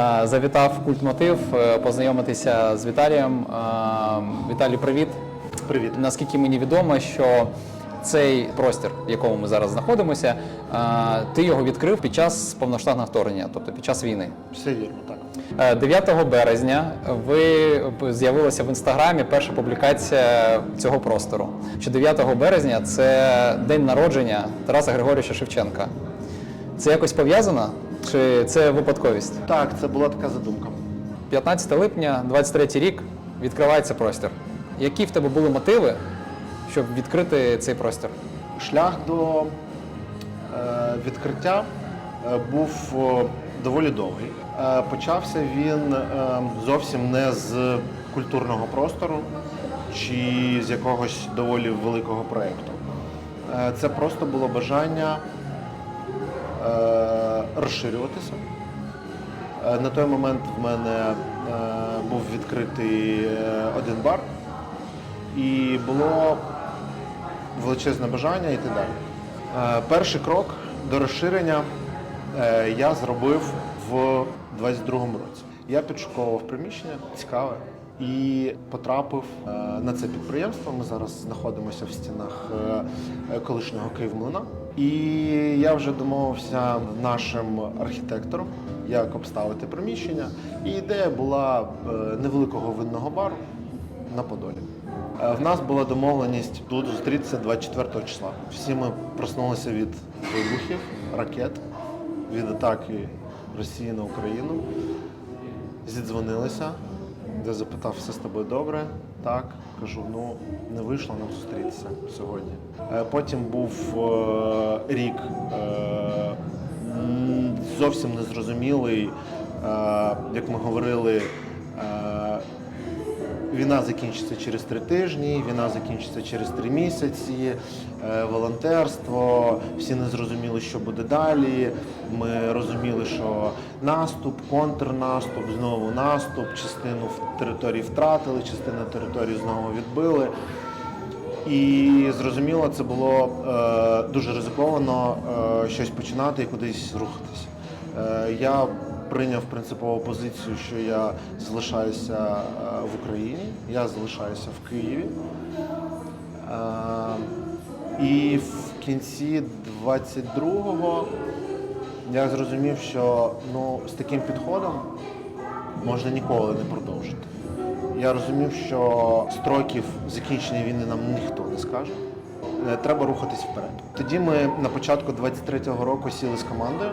Е, Завітав культ мотив е, познайомитися з Віталієм. Е, Віталій, привіт. Привіт. Наскільки мені відомо, що цей простір, в якому ми зараз знаходимося, е, ти його відкрив під час повноштатного вторгнення, тобто під час війни. Все вірно, так. Е, 9 березня ви з'явилася в інстаграмі перша публікація цього простору. Що 9 березня це день народження Тараса Григорьовича Шевченка. Це якось пов'язано? Чи це випадковість? Так, це була така задумка. 15 липня, 23 рік, відкривається простір. Які в тебе були мотиви, щоб відкрити цей простір? Шлях до е, відкриття е, був е, доволі довгий. Е, почався він е, зовсім не з культурного простору чи з якогось доволі великого проєкту. Е, це просто було бажання розширюватися. Е, На той момент в мене е, був відкритий е, один бар, і було величезне бажання йти далі. Е, Перший крок до розширення е, я зробив в 22-му році. Я підшуковував приміщення цікаве і потрапив е, на це підприємство. Ми зараз знаходимося в стінах е, е, колишнього Київмлина. І я вже домовився нашим архітектором, як обставити приміщення. І ідея була е, невеликого винного бару на Подолі. Е, В нас була домовленість тут зустрітися 24 числа. Всі ми проснулися від вибухів, ракет, від атаки Росії на Україну. Зідзвонилися, де запитав, все з тобою добре. Так, кажу, ну не вийшло нам зустрітися сьогодні. Е, Потім був е, рік е, зовсім незрозумілий, е, як ми говорили. Війна закінчиться через три тижні, війна закінчиться через три місяці, е, волонтерство, всі не зрозуміли, що буде далі. Ми розуміли, що наступ, контрнаступ, знову наступ, частину території втратили, частину території знову відбили. І зрозуміло, це було е, дуже ризиковано е, щось починати і кудись рухатись. Е, я прийняв принципову позицію, що я залишаюся е, в Україні, я залишаюся в Києві. Е, і в кінці 22-го я зрозумів, що ну, з таким підходом можна ніколи не продовжити. Я розумів, що строків закінчення війни нам ніхто не скаже. Е, Треба рухатись вперед. Тоді ми на початку 23-го року сіли з командою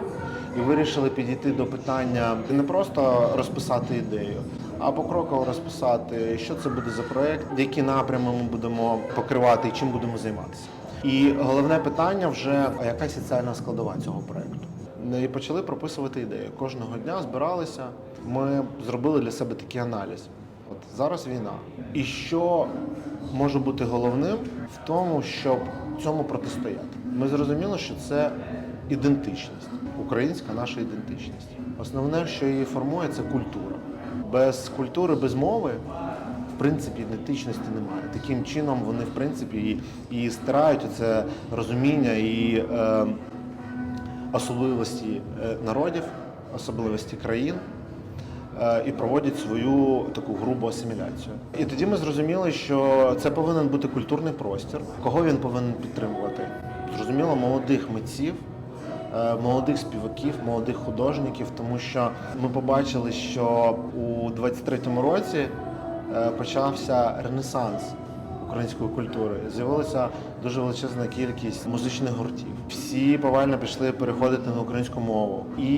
і вирішили підійти до питання не просто розписати ідею, а покроково розписати, що це буде за проект, які напрями ми будемо покривати і чим будемо займатися. І головне питання вже а яка соціальна складова цього проекту. І почали прописувати ідеї. Кожного дня збиралися. Ми зробили для себе такий аналіз. От зараз війна. І що може бути головним в тому, щоб цьому протистояти? Ми зрозуміли, що це ідентичність, українська наша ідентичність. Основне, що її формує, це культура. Без культури, без мови, в принципі, ідентичності немає. Таким чином вони, в принципі, і, і стирають це розуміння і е, особливості е, народів, особливості країн е, і проводять свою таку грубу асиміляцію. І тоді ми зрозуміли, що це повинен бути культурний простір. Кого він повинен підтримувати? Зрозуміло, молодих митців. Е, Молодих співаків, молодих художників, тому що ми побачили, що у 23-му році е, почався ренесанс української культури. З'явилася дуже величезна кількість музичних гуртів. Всі повально пішли переходити на українську мову. І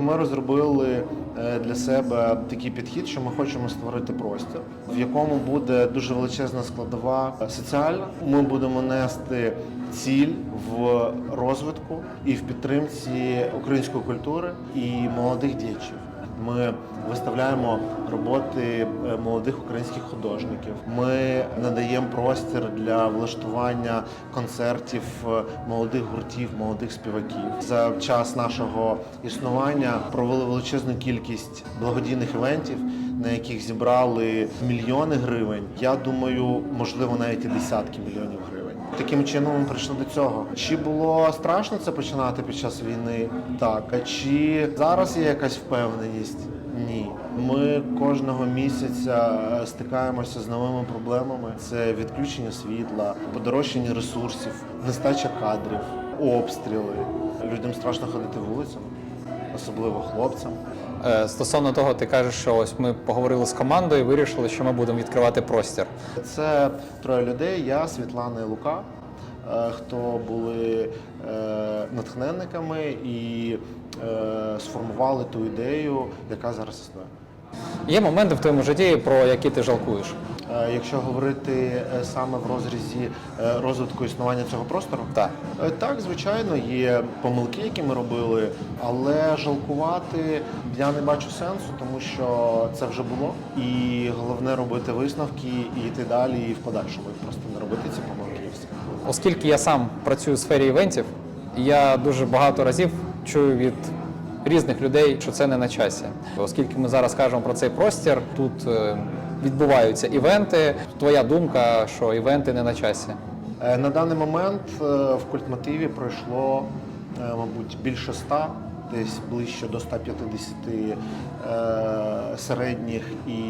ми розробили е, для себе такий підхід, що ми хочемо створити простір, в якому буде дуже величезна складова е, соціальна. Ми будемо нести ціль в розвитку і в підтримці української культури і молодих діячів. Ми виставляємо роботи е, молодих українських художників. Ми надаємо простір для влаштування концертів е, молодих гуртів, молодих співаків. За час нашого існування провели величезну кількість благодійних івентів, на яких зібрали мільйони гривень. Я думаю, можливо, навіть і десятки мільйонів гривень. Таким чином ми прийшли до цього. Чи було страшно це починати під час війни? Так. А Чи зараз є якась впевненість? Ні. Ми кожного місяця е, стикаємося з новими проблемами: це відключення світла, подорожчання ресурсів, нестача кадрів, обстріли. Людям страшно ходити вулицями, особливо хлопцям. Е, Стосовно того, ти кажеш, що ось ми поговорили з командою і вирішили, що ми будемо відкривати простір. Це троє людей: я, Світлана і Лука, е, хто були е, натхненниками і сформували ту ідею, яка зараз існує. Є моменти в твоєму житті, про які ти жалкуєш. Е, Якщо говорити е, саме в розрізі е, розвитку існування цього простору, Так. Так, звичайно, є помилки, які ми робили, але жалкувати я не бачу сенсу, тому що це вже було. І головне робити висновки і йти далі, і в подальшому просто не робити ці помилки. І все. Оскільки я сам працюю в сфері івентів, я дуже багато разів чую від різних людей, що це не на часі. Оскільки ми зараз кажемо про цей простір, тут відбуваються івенти. Твоя думка, що івенти не на часі. Е, На даний момент е, в культмотиві пройшло, е, мабуть, більше ста, десь ближче до 150 е, середніх і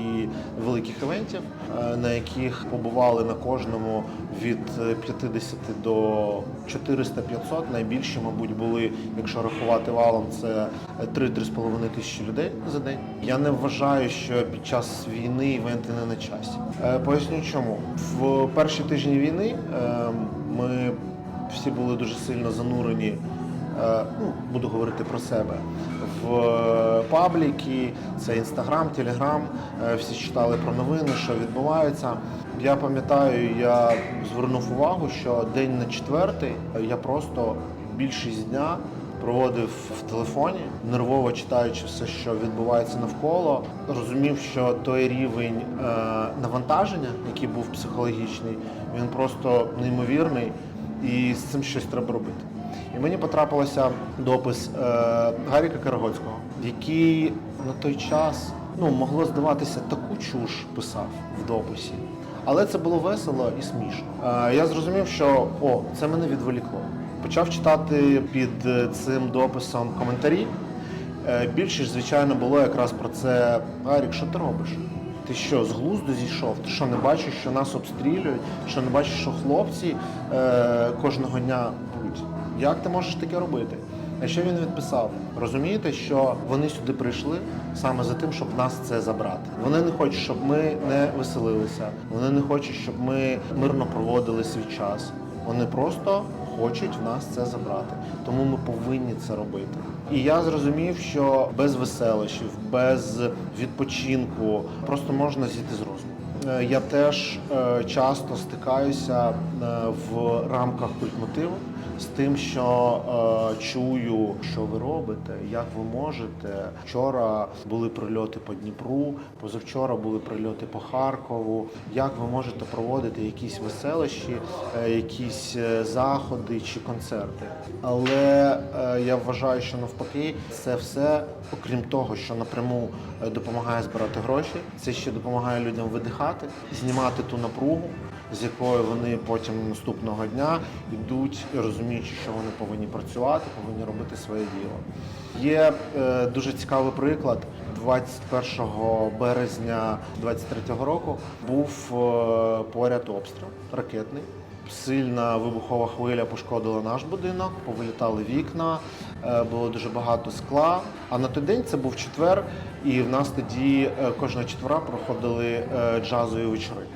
великих івентів, е, на яких побували на кожному від е, 50 до 400-500. Найбільші, мабуть, були, якщо рахувати валом, це 3-3,5 тисячі людей за день. Я не вважаю, що під час війни івенти не на часі. Е, Поясню чому. В перші тижні війни е, ми всі були дуже сильно занурені. Е, Ну, буду говорити про себе в е, пабліки, це інстаграм, телеграм. Всі читали про новини, що відбувається. Я пам'ятаю, я звернув увагу, що день на четвертий е, я просто більшість дня проводив в телефоні, нервово читаючи все, що відбувається навколо, розумів, що той рівень е, навантаження, який був психологічний, він просто неймовірний, і з цим щось треба робити. І мені потрапилося допис е, Гаріка Карагоцького, який на той час ну, могло здаватися таку чуш писав в дописі. Але це було весело і смішно. Е, я зрозумів, що о, це мене відволікло. Почав читати під е, цим дописом коментарі. Е, Більшість, звичайно, було якраз про це. Гарік, що ти робиш? Ти що, з глузду зійшов? Ти що не бачиш, що нас обстрілюють? Що не бачиш, що хлопці е, кожного дня будуть? Як ти можеш таке робити? А що він відписав? Розумієте, що вони сюди прийшли саме за тим, щоб нас це забрати. Вони не хочуть, щоб ми не веселилися. Вони не хочуть, щоб ми мирно проводили свій час. Вони просто хочуть в нас це забрати. Тому ми повинні це робити. І я зрозумів, що без веселощів, без відпочинку просто можна зійти з розуму. Е, Я теж е, часто стикаюся е, в рамках культмотиву з тим, що е, чую, що ви робите, як ви можете. Вчора були прильоти по Дніпру, позавчора були прильоти по Харкову. Як ви можете проводити якісь веселощі, е, якісь е, заходи чи концерти? Але е, я вважаю, що навпаки, це все, окрім того, що напряму е, допомагає збирати гроші, це ще допомагає людям видихати, знімати ту напругу з якою вони потім наступного дня йдуть, розуміючи, що вони повинні працювати, повинні робити своє діло. Є е, дуже цікавий приклад. 21 березня 23 року був е, поряд обстріл ракетний. Сильна вибухова хвиля пошкодила наш будинок, повилітали вікна, е, було дуже багато скла. А на той день це був четвер, і в нас тоді е, кожного четвера проходили е, джазові вечори.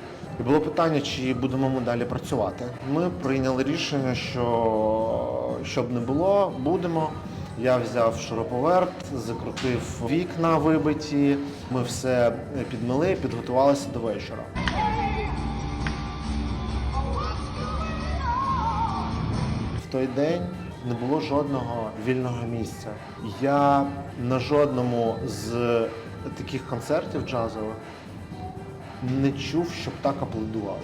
І було питання, чи будемо ми далі працювати. Ми прийняли рішення, що щоб не було, будемо. Я взяв шуруповерт, закрутив вікна вибиті. Ми все підмили, підготувалися до вечора. В той день не було жодного вільного місця. Я на жодному з таких концертів джазових не чув, щоб так аплодували.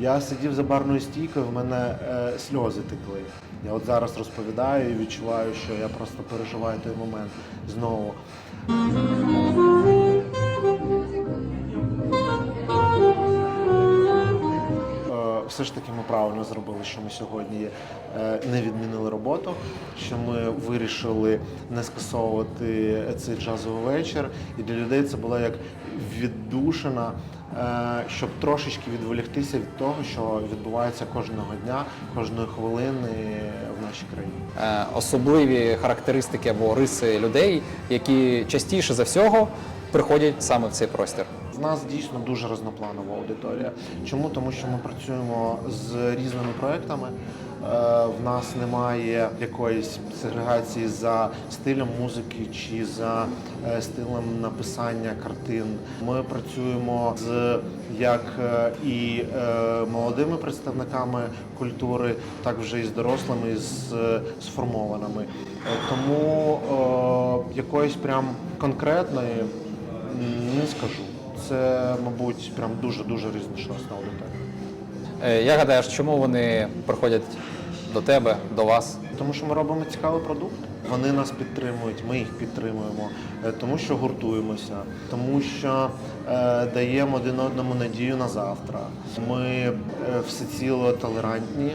Я сидів за барною стійкою, в мене е, сльози текли. Я от зараз розповідаю і відчуваю, що я просто переживаю той момент знову. Е, все ж таки ми правильно зробили, що ми сьогодні е, не відмінили роботу, що ми вирішили не скасовувати цей джазовий вечір. І для людей це була як віддушина, е, щоб трошечки відволіктися від того, що відбувається кожного дня, кожної хвилини в нашій країні. Е, особливі характеристики або риси людей, які частіше за всього приходять саме в цей простір. В нас дійсно дуже різнопланова аудиторія. Чому? Тому що ми працюємо з різними проектами. Е, В нас немає якоїсь сегрегації за стилем музики чи за е, стилем написання картин. Ми працюємо з як е, і молодими представниками культури, так вже і з дорослими, і з сформованими. Тому якоїсь прям конкретної не скажу. Це, мабуть, прям дуже-дуже різношерстна аудиторія. Е, Як гадаєш, чому вони приходять до тебе, до вас? Тому що ми робимо цікавий продукт. Вони нас підтримують, ми їх підтримуємо, е, тому що гуртуємося, тому що е, даємо один одному надію на завтра. Ми е, всеціло толерантні,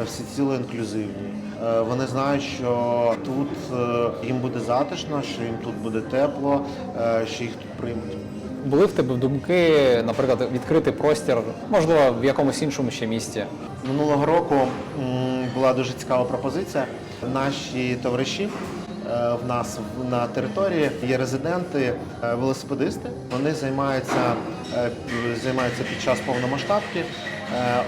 е, всеціло інклюзивні. Е, вони знають, що тут е, їм буде затишно, що їм тут буде тепло, е, що їх тут приймуть. Були в тебе думки, наприклад, відкрити простір, можливо, в якомусь іншому ще місті? Минулого року була дуже цікава пропозиція. Наші товариші в нас на території є резиденти, е, велосипедисти. Вони займаються, е, займаються під час повномасштабки, е,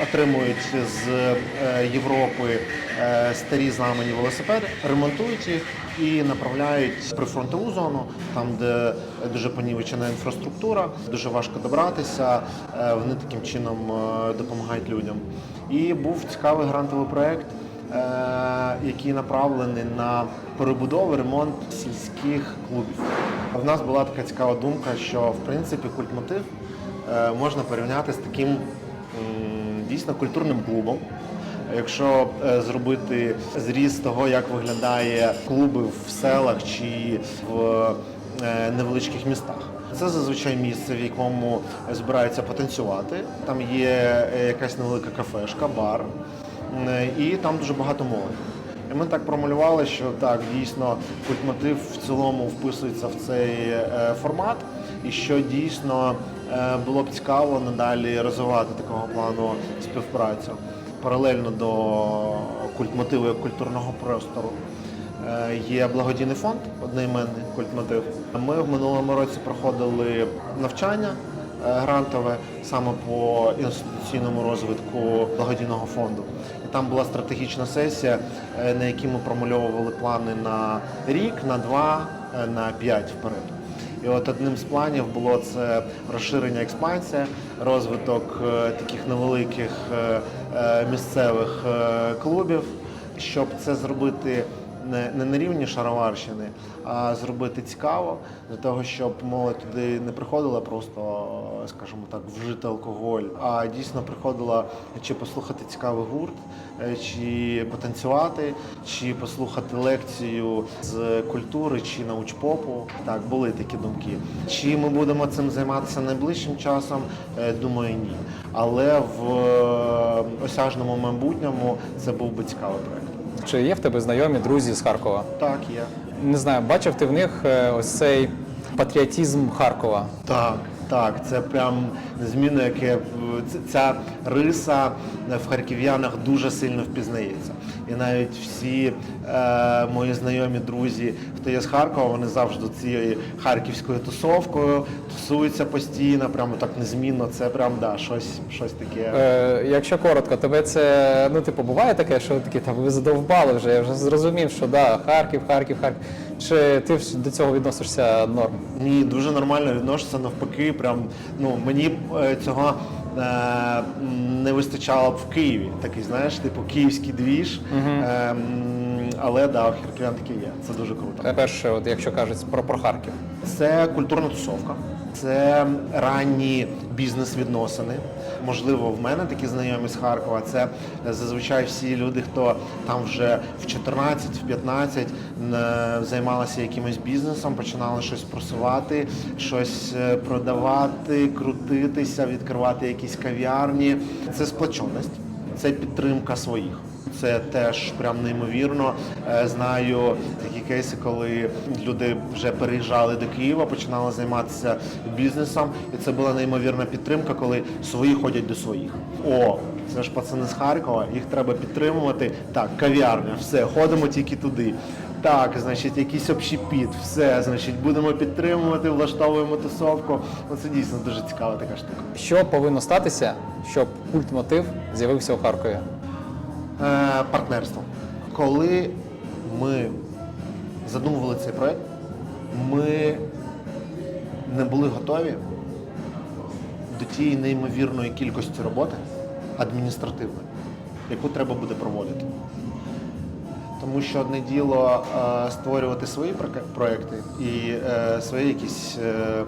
отримують з е, Європи е, старі зламані велосипеди, ремонтують їх і направляють прифронтову зону, там де дуже понівечена інфраструктура, дуже важко добратися. е, Вони таким чином е, допомагають людям. І був цікавий грантовий проєкт, е, який направлений на перебудову, ремонт сільських клубів. В нас була така цікава думка, що в принципі культмотив е, можна порівняти з таким дійсно культурним клубом. Якщо е, зробити зріз того, як виглядає клуби в селах чи в невеличких містах. Це зазвичай місце, в якому збираються потанцювати. Там є якась невелика кафешка, бар, і там дуже багато молоді. І ми так промалювали, що так, дійсно культмотив в цілому вписується в цей е, формат, і що дійсно е, було б цікаво надалі розвивати такого плану співпрацю паралельно до культмотиву як культурного простору. Е, Є благодійний фонд, одноіменний культмотив. Ми в минулому році проходили навчання е, грантове саме по інституційному розвитку благодійного фонду. І там була стратегічна сесія, е, на якій ми промальовували плани на рік, на два, е, на п'ять вперед. І от одним з планів було це розширення експансія, розвиток е, таких невеликих е, е, місцевих е, клубів, щоб це зробити не, не на рівні шароварщини, а зробити цікаво для того, щоб молодь туди не приходила просто, скажімо так, вжити алкоголь, а дійсно приходила чи послухати цікавий гурт, е, чи потанцювати, чи послухати лекцію з культури чи научпопу. Так, були такі думки. Чи ми будемо цим займатися найближчим часом? Е, Думаю, ні. Але в е, осяжному майбутньому це був би цікавий проект. Чи є в тебе знайомі друзі з Харкова? Так, є. Не знаю, бачив ти в них е, ось цей патріотизм Харкова. Так, так, це прям незмінно, яке ця риса в харків'янах дуже сильно впізнається. І навіть всі е, мої знайомі друзі, хто є з Харкова, вони завжди цією харківською тусовкою тусуються постійно, прямо так незмінно. Це прям да, щось, щось таке. Е, якщо коротко, тебе це ну типу буває таке, що такі там ви задовбали вже. Я вже зрозумів, що да, Харків, Харків, Харків. Чи ти до цього відносишся норм? Ні, дуже нормально відношуся навпаки. Прям ну мені е, цього е, не вистачало б в Києві. Такий, знаєш, типу київський двіж. Е, м, але да, у харків'ян таке є. Це дуже круто. Перше, от якщо кажуть про, про Харків. Це культурна тусовка, це ранні бізнес-відносини. Можливо, в мене такі знайомі з Харкова. Це зазвичай всі люди, хто там вже в 14, в 15 е, займалися якимось бізнесом, починали щось просувати, щось е, продавати, крутитися, відкривати якісь кав'ярні. Це сплоченість. це підтримка своїх. Це теж прям неймовірно. Е, Знаю такі кейси, коли люди вже переїжджали до Києва, починали займатися бізнесом, і це була неймовірна підтримка, коли свої ходять до своїх. О, це ж пацани з Харкова, їх треба підтримувати. Так, кав'ярня, все, ходимо тільки туди. Так, значить, якийсь общепіт, все, значить, будемо підтримувати, влаштовуємо тусовку. Ну, це дійсно дуже цікава така штука. Що повинно статися, щоб культ мотив з'явився у Харкові? Е, партнерство. Коли ми задумували цей проект, ми не були готові до тієї неймовірної кількості роботи адміністративної, яку треба буде проводити. Тому що одне діло е, створювати свої проекти і е, свої якісь е,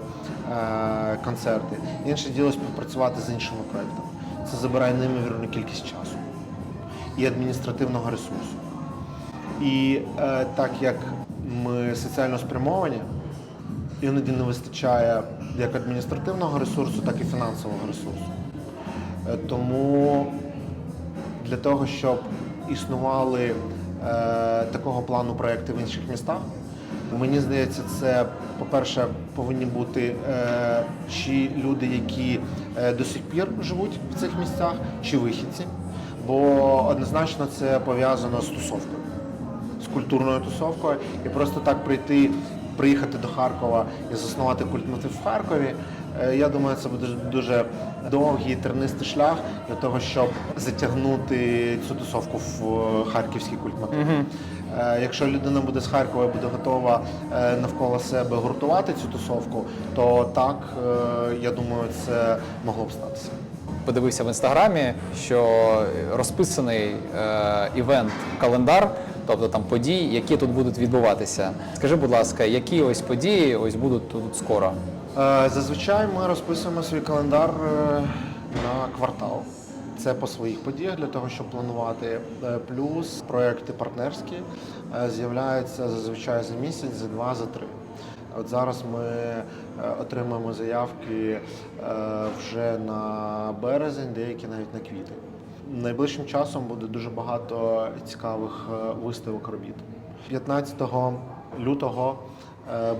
е, концерти. Інше діло співпрацювати з іншими проектами. Це забирає неймовірну кількість часу і адміністративного ресурсу. І е, так як ми соціально спрямовані, іноді не вистачає як адміністративного ресурсу, так і фінансового ресурсу. Е, тому для того, щоб існували е, такого плану проекти в інших містах, мені здається, це, по-перше, повинні бути е, чи люди, які е, до сих пір живуть в цих місцях, чи вихідці. Бо однозначно це пов'язано з тусовкою, з культурною тусовкою. І просто так прийти, приїхати до Харкова і заснувати культмотив в Харкові. е, Я думаю, це буде дуже довгий тернистий шлях для того, щоб затягнути цю тусовку в е, харківський культмотив. Е, Якщо людина буде з Харкова і буде готова навколо себе гуртувати цю тусовку, то так, я думаю, це могло б статися. Подивився в інстаграмі, що розписаний е, івент-календар, тобто там події, які тут будуть відбуватися. Скажи, будь ласка, які ось події ось будуть тут скоро? Е, Зазвичай ми розписуємо свій календар е, на квартал. Це по своїх подіях для того, щоб планувати. Плюс проекти партнерські з'являються зазвичай за місяць, за два, за три. От зараз ми е, отримаємо заявки е, вже на березень, деякі навіть на квітень. Найближчим часом буде дуже багато цікавих е, виставок робіт. 15 лютого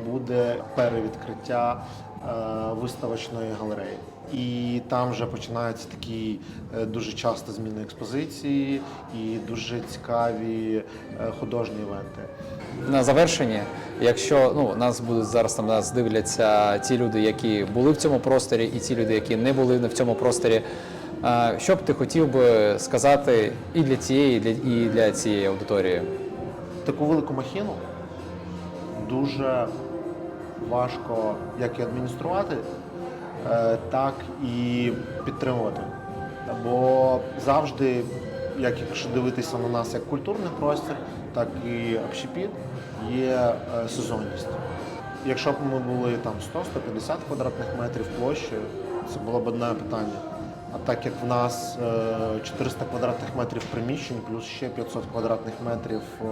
буде перевідкриття виставочної галереї. І там вже починаються такі е, дуже часто зміни експозиції і дуже цікаві е, художні івенти. На завершенні, якщо ну нас будуть зараз там нас дивляться ті люди, які були в цьому просторі, і ті люди, які не були в цьому просторі. е, Що б ти хотів би сказати і для цієї, і для, і для цієї аудиторії? Таку велику махіну дуже важко як і адмініструвати, так і підтримувати. Бо завжди, як якщо дивитися на нас як культурний простір, так і общепіт, є е, сезонність. Якщо б ми були там 100-150 квадратних метрів площею, це було б одне питання. А так як в нас е, 400 квадратних метрів приміщень, плюс ще 500 квадратних метрів е,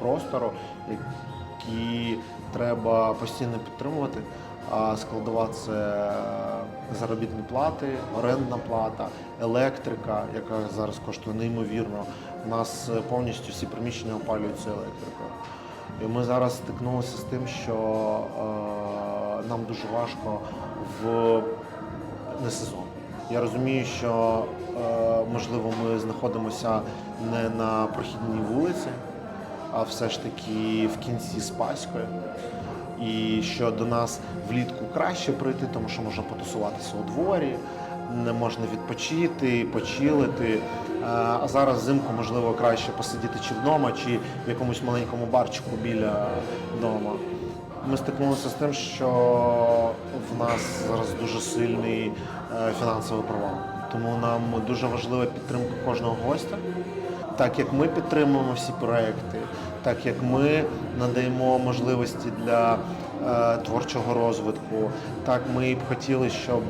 простору, які треба постійно підтримувати. Складова це заробітні плати, орендна плата, електрика, яка зараз коштує неймовірно. У нас е, повністю всі приміщення опалюються електрикою. І ми зараз стикнулися з тим, що е, нам дуже важко в не сезон. Я розумію, що е, можливо ми знаходимося не на прохідній вулиці, а все ж таки в кінці Спаської. І що до нас влітку краще прийти, тому що можна потусуватися у дворі, не можна відпочити, почилити. А зараз взимку можливо краще посидіти чи вдома, чи в якомусь маленькому барчику біля дому. Ми стикнулися з тим, що в нас зараз дуже сильний е, фінансовий провал. Тому нам дуже важлива підтримка кожного гостя. Так як ми підтримуємо всі проекти, так як ми надаємо можливості для е, творчого розвитку, так ми б хотіли, щоб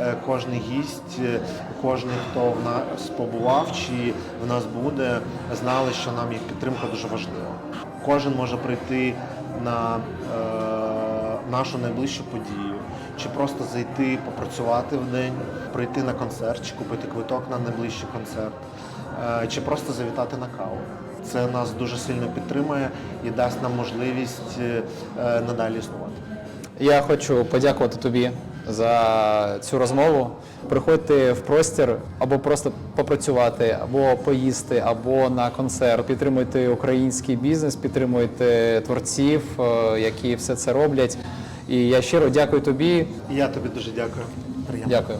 е, кожен гість, е, кожен, хто в нас побував чи в нас буде, знали, що нам їх підтримка дуже важлива. Кожен може прийти на е, нашу найближчу подію, чи просто зайти попрацювати в день, прийти на концерт, чи купити квиток на найближчий концерт. Е, чи просто завітати на каву. Це нас дуже сильно підтримує і дасть нам можливість е, е, надалі існувати. Я хочу подякувати тобі за цю розмову. Приходьте в простір або просто попрацювати, або поїсти, або на концерт. Підтримуйте український бізнес, підтримуйте творців, які все це роблять. І я щиро дякую тобі. І я тобі дуже дякую. Приємно. Дякую.